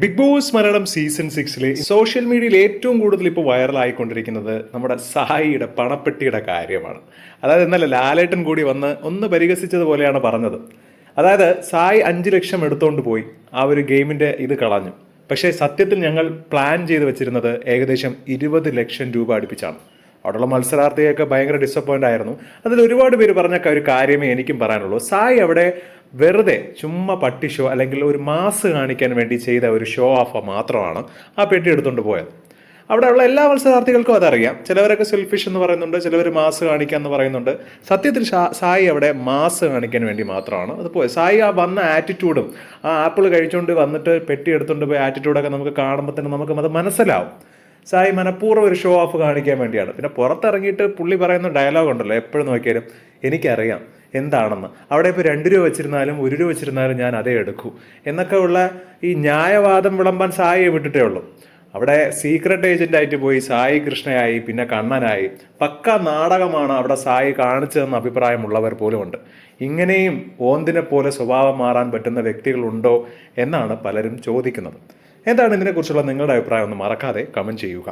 Big boss Malayalam season സിക്സിലെ social മീഡിയയിൽ ഏറ്റവും കൂടുതൽ ഇപ്പോൾ വൈറലായിക്കൊണ്ടിരിക്കുന്നത് നമ്മുടെ സായിയുടെ പണപ്പെട്ടിയുടെ കാര്യമാണ്. അതായത് ഇന്നലെ ലാലേട്ടൻ കൂടി വന്ന് ഒന്ന് പരിഹസിച്ചതുപോലെയാണ് പറഞ്ഞത്. അതായത് സായി അഞ്ച് ലക്ഷം എടുത്തുകൊണ്ട് പോയി. ആ ഒരു ഗെയിമിന്റെ ഇത് കളഞ്ഞു. പക്ഷേ സത്യത്തിൽ ഞങ്ങൾ പ്ലാൻ ചെയ്ത് വെച്ചിരുന്നത് ഏകദേശം ഇരുപത് ലക്ഷം രൂപ അടുപ്പിച്ചാണ്. അവിടെയുള്ള മത്സരാർത്ഥിയൊക്കെ ഭയങ്കര ഡിസപ്പോയിന്റ് ആയിരുന്നു. അതിൽ ഒരുപാട് പേര് പറഞ്ഞ ഒരു കാര്യമേ എനിക്കും പറയാനുള്ളൂ. സായി അവിടെ വെറുതെ ചുമ്മാ പട്ടി ഷോ അല്ലെങ്കിൽ ഒരു മാസ് കാണിക്കാൻ വേണ്ടി ചെയ്ത ഒരു ഷോ ഓഫ് മാത്രമാണ് ആ പെട്ടി എടുത്തുകൊണ്ട് പോയത്. അവിടെയുള്ള എല്ലാ മത്സരാർത്ഥികൾക്കും അതറിയാം. ചിലവരൊക്കെ സെൽഫിഷ് എന്ന് പറയുന്നുണ്ട് ചിലവർ മാസ് കാണിക്കുക എന്ന് പറയുന്നുണ്ട്. സത്യത്തിൽ സായി അവിടെ മാസ് കാണിക്കാൻ വേണ്ടി മാത്രമാണ് അത് പോയത്. സായി ആ വന്ന ആറ്റിറ്റ്യൂഡും ആ ആപ്പിൾ കഴിച്ചുകൊണ്ട് വന്നിട്ട് പെട്ടി എടുത്തുകൊണ്ട് പോയ ആറ്റിറ്റ്യൂഡൊക്കെ നമുക്ക് കാണുമ്പോൾ തന്നെ നമുക്ക് അത് മനസ്സിലാവും. സായി മനഃപൂർവം ഒരു ഷോ ഓഫ് കാണിക്കാൻ വേണ്ടിയാണ്. പിന്നെ പുറത്തിറങ്ങിയിട്ട് പുള്ളി പറയുന്ന ഡയലോഗ് ഉണ്ടല്ലോ എപ്പോഴും നോക്കിയാലും എനിക്കറിയാം എന്താണെന്ന്. അവിടെ ഇപ്പോൾ രണ്ട് രൂപ വെച്ചിരുന്നാലും ഒരു രൂപ വെച്ചിരുന്നാലും ഞാൻ അതേ എടുക്കൂ. എന്നൊക്കെ ഉള്ള ഈ ന്യായവാദം വിളമ്പാൻ സായിയെ വിട്ടിട്ടേ ഉള്ളൂ. അവിടെ സീക്രട്ട് ഏജന്റായിട്ട് പോയി സായി കൃഷ്ണയായി പിന്നെ കണ്ണനായി. പക്ക നാടകമാണ് അവിടെ സായി കാണിച്ചതെന്ന് അഭിപ്രായമുള്ളവർ പോലുമുണ്ട് ഇങ്ങനെയും ഓന്തിനെ പോലെ സ്വഭാവം മാറാൻ പറ്റുന്ന വ്യക്തികളുണ്ടോ എന്നാണ് പലരും ചോദിക്കുന്നത്. എന്താണ് ഇതിനെക്കുറിച്ചുള്ള നിങ്ങളുടെ അഭിപ്രായം ഒന്ന് മറക്കാതെ കമന്റ് ചെയ്യുക.